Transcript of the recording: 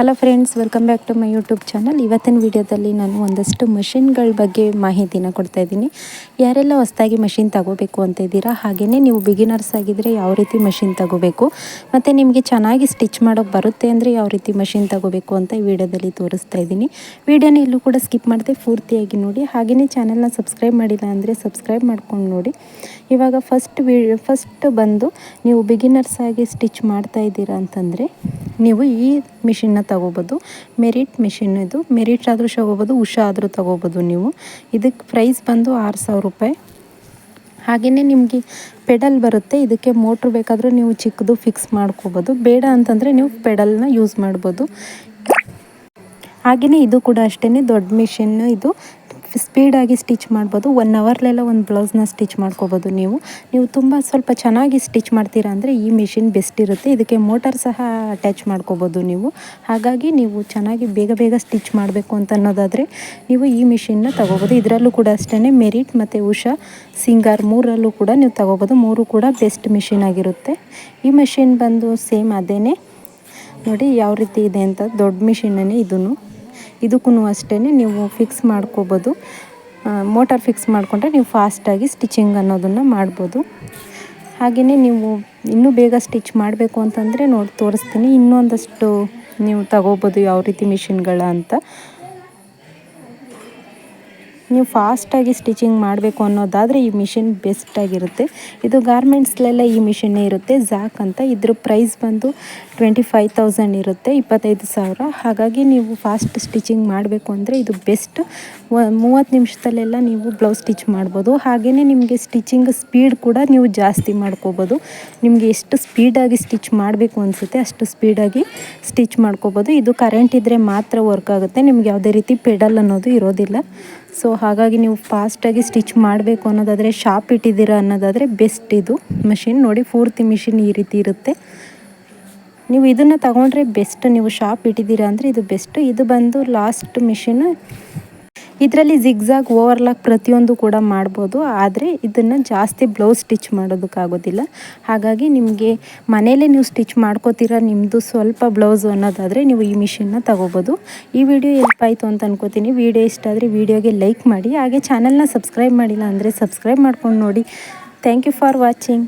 Hello friends welcome back to my YouTube channel ಇವತ್ತಿನ ವಿಡಿಯೋದಲ್ಲಿ ನಾನು ಒಂದಷ್ಟು ಮಷಿನ್ಗಳ ಬಗ್ಗೆ ಮಾಹಿತಿನ ಕೊಡ್ತಾ ಇದ್ದೀನಿ. ಯಾರೆಲ್ಲ ಹೊಸದಾಗಿ ಮಷಿನ್ ತಗೋಬೇಕು ಅಂತ ಇದ್ದೀರಾ ಹಾಗೆಯೇ ನೀವು ಬಿಗಿನರ್ಸ್ ಆಗಿದ್ದರೆ ಯಾವ ರೀತಿ ಮಷಿನ್ ತಗೋಬೇಕು, ಮತ್ತು ನಿಮಗೆ ಚೆನ್ನಾಗಿ ಸ್ಟಿಚ್ ಮಾಡೋಕ್ಕೆ ಬರುತ್ತೆ ಅಂದರೆ ಯಾವ ರೀತಿ ಮಷಿನ್ ತಗೋಬೇಕು ಅಂತ ಈ ವಿಡಿಯೋದಲ್ಲಿ ತೋರಿಸ್ತಾ ಇದ್ದೀನಿ. ವಿಡಿಯೋನ ಎಲ್ಲೂ ಕೂಡ ಸ್ಕಿಪ್ ಮಾಡದೆ ಪೂರ್ತಿಯಾಗಿ ನೋಡಿ. ಹಾಗೆಯೇ ಚಾನಲ್ನ ಸಬ್ಸ್ಕ್ರೈಬ್ ಮಾಡಿಲ್ಲ ಅಂದರೆ ಸಬ್ಸ್ಕ್ರೈಬ್ ಮಾಡ್ಕೊಂಡು ನೋಡಿ. ಇವಾಗ ಫಸ್ಟ್ ವಿ ಫಸ್ಟ್ ಬಂದು ನೀವು ಬಿಗಿನರ್ಸ್ ಆಗಿ ಸ್ಟಿಚ್ ಮಾಡ್ತಾ ಇದ್ದೀರಾ ಅಂತಂದರೆ ನೀವು ಈ ಮಿಷಿನ್ನ ತಗೋಬೋದು. ಮೆರಿಟ್ ಮಿಷಿನ್ ಇದು. ಮೆರಿಟ್ ಆದರೂ ತಗೋಬೋದು, ಉಷಾ ಆದರೂ ತಗೋಬೋದು ನೀವು. ಇದಕ್ಕೆ ಪ್ರೈಸ್ ಬಂದು ಆರು ಸಾವಿರ ರೂಪಾಯಿ. ಹಾಗೆಯೇ ನಿಮಗೆ ಪೆಡಲ್ ಬರುತ್ತೆ. ಇದಕ್ಕೆ ಮೋಟ್ರ್ ಬೇಕಾದರೂ ನೀವು ಚಿಕ್ಕದು ಫಿಕ್ಸ್ ಮಾಡ್ಕೋಬೋದು. ಬೇಡ ಅಂತಂದರೆ ನೀವು ಪೆಡಲ್ನ ಯೂಸ್ ಮಾಡ್ಬೋದು. ಹಾಗೆಯೇ ಇದು ಕೂಡ ಅಷ್ಟೇ ದೊಡ್ಡ ಮಿಷಿನ್ನು ಇದು. ಸ್ಪೀಡಾಗಿ ಸ್ಟಿಚ್ ಮಾಡ್ಬೋದು. ಒನ್ ಅವರ್ಲೆಲ್ಲ ಒಂದು ಬ್ಲೌಸ್ನ ಸ್ಟಿಚ್ ಮಾಡ್ಕೋಬೋದು ನೀವು. ನೀವು ತುಂಬ ಸ್ವಲ್ಪ ಚೆನ್ನಾಗಿ ಸ್ಟಿಚ್ ಮಾಡ್ತೀರಾ ಅಂದರೆ ಈ ಮಿಷಿನ್ ಬೆಸ್ಟ್ ಇರುತ್ತೆ. ಇದಕ್ಕೆ ಮೋಟರ್ ಸಹ ಅಟ್ಯಾಚ್ ಮಾಡ್ಕೋಬೋದು ನೀವು. ಹಾಗಾಗಿ ನೀವು ಚೆನ್ನಾಗಿ ಬೇಗ ಬೇಗ ಸ್ಟಿಚ್ ಮಾಡಬೇಕು ಅಂತ ಅನ್ನೋದಾದರೆ ನೀವು ಈ ಮಿಷಿನ್ನ ತಗೋಬೋದು. ಇದರಲ್ಲೂ ಕೂಡ ಅಷ್ಟೇ ಮೆರಿಟ್ ಮತ್ತು ಉಷಾ, ಸಿಂಗಾರ್ ಮೂರಲ್ಲೂ ಕೂಡ ನೀವು ತಗೋಬೋದು. ಮೂರು ಕೂಡ ಬೆಸ್ಟ್ ಮಿಷಿನ್ ಆಗಿರುತ್ತೆ. ಈ ಮಿಷಿನ್ ಬಂದು ಸೇಮ್ ಅದೇ ನೋಡಿ ಯಾವ ರೀತಿ ಇದೆ ಅಂತ. ದೊಡ್ಡ ಮಿಷಿನ್ನೇ ಇದನ್ನು ಇದಕ್ಕೂ ಅಷ್ಟೇ ನೀವು ಫಿಕ್ಸ್ ಮಾಡ್ಕೋಬೋದು. ಮೋಟಾರ್ ಫಿಕ್ಸ್ ಮಾಡಿಕೊಂಡ್ರೆ ನೀವು ಫಾಸ್ಟಾಗಿ ಸ್ಟಿಚಿಂಗ್ ಅನ್ನೋದನ್ನು ಮಾಡ್ಬೋದು. ಹಾಗೆಯೇ ನೀವು ಇನ್ನೂ ಬೇಗ ಸ್ಟಿಚ್ ಮಾಡಬೇಕು ಅಂತಂದರೆ ನೋಡಿ, ತೋರಿಸ್ತೀನಿ. ಇನ್ನೊಂದಷ್ಟು ನೀವು ತಗೋಬೋದು ಯಾವ ರೀತಿ ಮಿಷಿನ್ಗಳ ಅಂತ. ನೀವು ಫಾಸ್ಟಾಗಿ ಸ್ಟಿಚಿಂಗ್ ಮಾಡಬೇಕು ಅನ್ನೋದಾದರೆ ಈ ಮಿಷಿನ್ ಬೆಸ್ಟಾಗಿರುತ್ತೆ ಇದು ಗಾರ್ಮೆಂಟ್ಸ್ಲೆಲ್ಲ ಈ ಮಿಷಿನ್ನೇ ಇರುತ್ತೆ. ಝಾಕ್ ಅಂತ ಇದ್ರ ಪ್ರೈಸ್ ಬಂದು ಟ್ವೆಂಟಿ ಫೈವ್ ತೌಸಂಡ್ ಇರುತ್ತೆ, ಇಪ್ಪತ್ತೈದು ಸಾವಿರ. ಹಾಗಾಗಿ ನೀವು ಫಾಸ್ಟ್ ಸ್ಟಿಚಿಂಗ್ ಮಾಡಬೇಕು ಅಂದರೆ ಇದು ಬೆಸ್ಟ್. ಮೂವತ್ತು ನಿಮಿಷದಲ್ಲೆಲ್ಲ ನೀವು ಬ್ಲೌಸ್ ಸ್ಟಿಚ್ ಮಾಡ್ಬೋದು. ಹಾಗೆಯೇ ನಿಮಗೆ ಸ್ಟಿಚಿಂಗ್ ಸ್ಪೀಡ್ ಕೂಡ ನೀವು ಜಾಸ್ತಿ ಮಾಡ್ಕೋಬೋದು. ನಿಮಗೆ ಎಷ್ಟು ಸ್ಪೀಡಾಗಿ ಸ್ಟಿಚ್ ಮಾಡಬೇಕು ಅನಿಸುತ್ತೆ ಅಷ್ಟು ಸ್ಪೀಡಾಗಿ ಸ್ಟಿಚ್ ಮಾಡ್ಕೋಬೋದು. ಇದು ಕರೆಂಟ್ ಇದ್ದರೆ ಮಾತ್ರ ವರ್ಕ್ ಆಗುತ್ತೆ. ನಿಮ್ಗೆ ಯಾವುದೇ ರೀತಿ ಪೆಡಲ್ ಅನ್ನೋದು ಇರೋದಿಲ್ಲ. ಸೊ ಹಾಗಾಗಿ ನೀವು ಫಾಸ್ಟಾಗಿ ಸ್ಟಿಚ್ ಮಾಡಬೇಕು ಅನ್ನೋದಾದರೆ ಶಾಪ್ ಇಟ್ಟಿದ್ದೀರಾ ಅನ್ನೋದಾದರೆ ಬೆಸ್ಟ್ ಇದು. ಮಷಿನ್ ನೋಡಿ ಪೂರ್ತಿ ಮಿಷಿನ್ ಈ ರೀತಿ ಇರುತ್ತೆ. ನೀವು ಇದನ್ನು ತಗೊಂಡ್ರೆ ಬೆಸ್ಟ್ ನೀವು ಶಾಪ್ ಇಟ್ಟಿದ್ದೀರಾ ಅಂದರೆ ಇದು ಬೆಸ್ಟ್ ಇದು ಬಂದು ಲಾಸ್ಟ್ ಮಿಷಿನ್ ಇದರಲ್ಲಿ ಜಿಗ್ಜಾಗ್ ಓವರ್ಲಾಕ್ ಪ್ರತಿಯೊಂದು ಕೂಡ ಮಾಡ್ಬೋದು. ಆದರೆ ಇದನ್ನು ಜಾಸ್ತಿ ಬ್ಲೌಸ್ ಸ್ಟಿಚ್ ಮಾಡೋದಕ್ಕಾಗೋದಿಲ್ಲ. ಹಾಗಾಗಿ ನಿಮಗೆ ಮನೇಲೇ ನೀವು ಸ್ಟಿಚ್ ಮಾಡ್ಕೋತೀರ ನಿಮ್ಮದು ಸ್ವಲ್ಪ ಬ್ಲೌಸು ಅನ್ನೋದಾದರೆ ನೀವು ಈ ಮಿಷಿನ್ನ ತಗೋಬೋದು. ಈ ವಿಡಿಯೋ ಎಲ್ಪ್ ಆಯಿತು ಅಂತ ಅನ್ಕೋತೀನಿ. ವಿಡಿಯೋ ಇಷ್ಟ ಆದರೆ ವಿಡಿಯೋಗೆ ಲೈಕ್ ಮಾಡಿ. ಹಾಗೆ ಚಾನಲ್ನ ಸಬ್ಸ್ಕ್ರೈಬ್ ಮಾಡಿಲ್ಲ ಅಂದರೆ ಸಬ್ಸ್ಕ್ರೈಬ್ ಮಾಡ್ಕೊಂಡು ನೋಡಿ. Thank you for watching